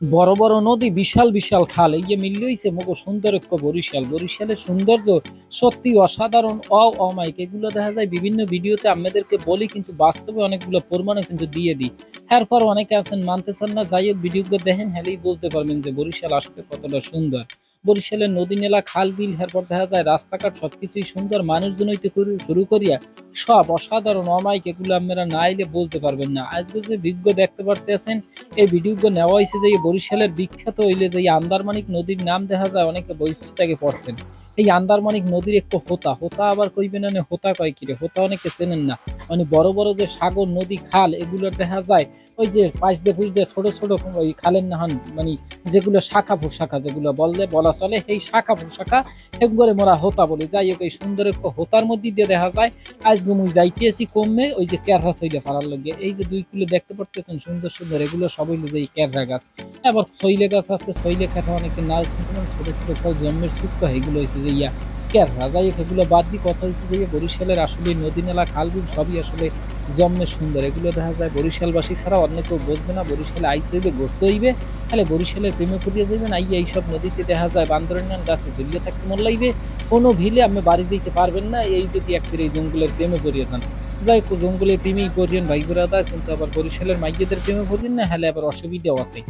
বড় বড় নদী, বিশাল বিশাল খাল, এই যে মিল হয়েছে মগো সুন্দর এক বরিশাল। বরিশালের সৌন্দর্য সত্যি অসাধারণ অ অমাইক এগুলো দেখা যায় বিভিন্ন ভিডিওতে আমাদেরকে বলি, কিন্তু বাস্তবে অনেকগুলো প্রমাণও কিন্তু দিয়ে দিই। এরপর অনেকে আছেন, মানতে চান না, যাই হোক, ভিডিওগুলো দেখেন, হলেই বুঝতে পারবেন যে বরিশাল আসলে কতটা সুন্দর। বরিশালের নদী নেলা, খাল, বিল, এরপর দেখা যায় রাস্তাঘাট সবকিছুই সুন্দর মানুষজন হইতে শুরু করিয়া সব অসাধারণ, অমায়িক, এগুলো আপনারা না আইলে বলতে পারবেন না। আজকে যে বিজ্ঞ দেখতে পারতেছেন, এই ভিডিওগুলো নেওয়া হয়েছে যে বরিশালের বিখ্যাত হইলে যে আন্দারমানিক নদীর নাম দেখা যায়, অনেকে বই পুস্তকে পড়তেন। এই আন্দারমানিক নদীর একটু হোতা হোতা আবার কইবেন না হোতা কয় কিরে? হোতা অনেকে চেনেন না। মানে বড় বড় যে সাগর, নদী, খাল, এগুলো দেখা যায়, ওই যে পাঁচ দিয়ে ফুস দিয়ে, ছোট ছোট ওই খালের নাহান মানে যেগুলো শাখা প্রশাখা যেগুলো বললে বলা চলে, সেই শাখা প্রশাখা একবারে মোরা হোতা বলি। যাই হোক, এই সুন্দর একটা হোতার মধ্যে দিয়ে দেখা যায়। আজকে মুই যাইতেছি কমে, ওই যে ক্যাররা সইলে ফালার লগে। এই যে দুই কিলো দেখতে পারতেছেন, সুন্দর সুন্দর, এগুলো সবই যে ক্যাররা গাছ। আবার সইলে গাছ আছে সইলে কাঠা অনেকে নাল শুনলাম ছোট ছোট ফল জন্মের শুক্ত, এগুলো হয়েছে যে ইয়া। যাই হোক এগুলো বাদ দিয়ে কথা হয়েছে যে বরিশালের আসলে নদী নালা খালবিল সবই আসলে জন্মের সুন্দর। এগুলো দেখা যায় বরিশালবাসী ছাড়া অন্য কেউ বুঝবে না, বরিশালে আইতে হইবে গড়তে হইবে। তাহলে বরিশালের প্রেমে করিয়ে যাবেন আইয়া এইসব নদীতে দেখা যায় বান্দরনান গাছে ঝুলিয়ে থাকতে মন লাগবে। কোনো ভিলে আপনি বাড়ি যেতে পারবেন না, এই যদি একবার এই জঙ্গলের প্রেমে পড়িয়ে যান। যাই জঙ্গলের প্রেমেই পড়িয়েন ভাই ব্রাদার কিন্তু আবার বরিশালের মাইয়েদের প্রেমে পড়িয়েন না, হলে আবার অসুবিধাও আছে।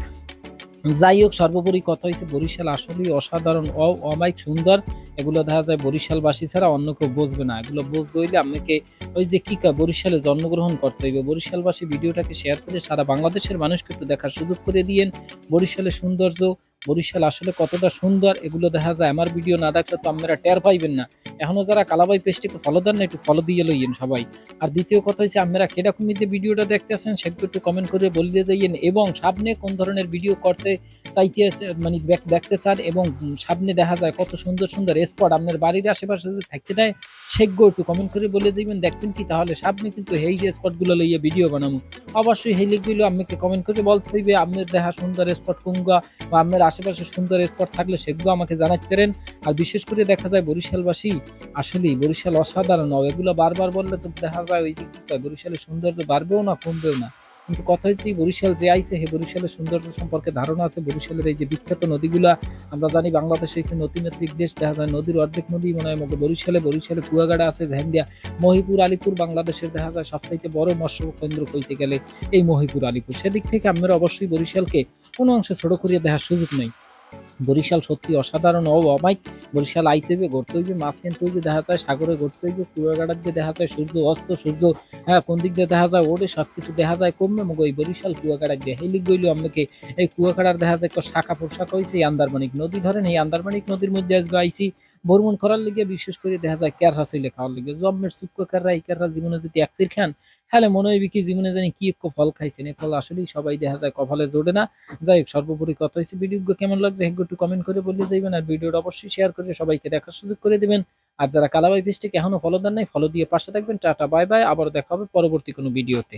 যাই হোক, সর্বোপরি কথা হয়েছে বরিশাল আসলেই অসাধারণ, অ, অমায়িক সুন্দর। এগুলো দেখা যায় বরিশালবাসী ছাড়া অন্য কেউ বুঝবে না। এগুলো বুঝতে হইলে আপনাকে ওই যে কী বরিশালে জন্মগ্রহণ করতে হইবে। বরিশালবাসী ভিডিওটাকে শেয়ার করে সারা বাংলাদেশের মানুষকে একটু দেখার সুযোগ করে দিয়েন। বরিশালের সৌন্দর্য বরিশাল আসলে কতটা সুন্দর, এগুলো দেখা যায়। আমার ভিডিও না দেখলে তো আপনারা টের পাইবেন না। এখনও যারা কালাবাই পেজটি একটু ফলো দেন না, একটু ফলো দিয়ে লইয়েন সবাই। আর দ্বিতীয় কথা হচ্ছে আপনারা কীরকম যে ভিডিওটা দেখতে আসেন সেগুলো একটু কমেন্ট করে বলে যাইয়েন। এবং সামনে কোন ধরনের ভিডিও করতে চাইতে মানে দেখ- দেখতে চান, এবং সামনে দেখা যায় কত সুন্দর সুন্দর স্পট আপনার বাড়ির আশেপাশে যদি থাকতে দেয়, সেগুলো একটু কমেন্ট করে বলে যাইবেন। দেখবেন কি, তাহলে সামনে কিন্তু এই যে স্পটগুলো লইয়ে ভিডিও বানাবো। অবশ্যই এই লিখগুলো আপনাকে কমেন্ট করে বলতে হইবে, আপনার দেখা সুন্দর স্পট কোনগা বা আপনার আশেপাশে সুন্দর স্পট থাকলে সেগুলো আমাকে জানাতে পারেন। আর বিশেষ করে দেখা যায় বরিশালবাসী আসলেই বরিশাল অসাধারণ। হবে এগুলো বারবার বললে তো দেখা যায় ওই যে বরিশালের সৌন্দর্য বাড়বেও না, কমবেও না। কিন্তু কথা হচ্ছে বরিশাল যে আইছে, হে বরিশালের সৌন্দর্য সম্পর্কে ধারণা আছে। বরিশালের এই যে বিখ্যাত নদীগুলা, আমরা জানি বাংলাদেশে হচ্ছে নদীমাতৃক দেশ, দেখা যায় নদীর অর্ধেক নদী মনে হয় বরিশালে বরিশালে কুয়াগাড়া আছে ঝ্যান্দিয়া মহিপুর, আলিপুর, বাংলাদেশের দেখা যায় সবচাইতে বড় মৎস্য কেন্দ্র কইতে গেলে এই মহিপুর, আলিপুর। সেদিক থেকে আমরা অবশ্যই বরিশালকে কোনো অংশে ছোট করিয়ে দেখার সুযোগ নেই। বরিশাল সত্যি অসাধারণ ও বরিশাল আইতে হইবে, গড়তে হইবে, মাছ কিনতে হইবে, দেখা যায় সাগরে গড়তে হইবে কুয়াগাড়ার দিয়ে দেখা যায় সূর্য অস্ত, সূর্য হ্যাঁ কোন দিক দিয়ে দেখা যায় ওটে সব কিছু দেখা যায় কমবে, মগ ওই বরিশাল কুয়াকাটার দিয়ে হেলিক গইল আমাকে এই কুয়াকাটার দেখা যায় শাখা পোশাক হয়েছে এই আন্দারমানিক নদী। ধরেন এই আন্দারমানিক নদীর মধ্যে আসবে আইসি ভ্রমণ করার লিগে বিশেষ করে দেখা যায় ক্যারহা চইলে খাওয়ার লিগে। জন্মের সুক্ষ ক্যাররা এই ক্যাররা জীবনে যদি এক ফির খান হ্যালে মনে হইবে কি জীবনে জানি কি এক ফল খাইছেন। এই ফল আসলেই সবাই দেখা যায় কপালে জোড়ে না। যাই হোক, সর্বোপরি কথা হয়েছে ভিডিও কেমন লাগছে একটু কমেন্ট করে বলে যাইবেন আর ভিডিওটা অবশ্যই শেয়ার করে সবাইকে দেখার সুযোগ করে দিবেন। আর যারা কালাবাই পেজটিকে এখনও ফলো দেন নাই ফলো দিয়ে পাশে থাকবেন। টাটা বাই বাই আবার দেখা হবে পরবর্তী কোনো ভিডিওতে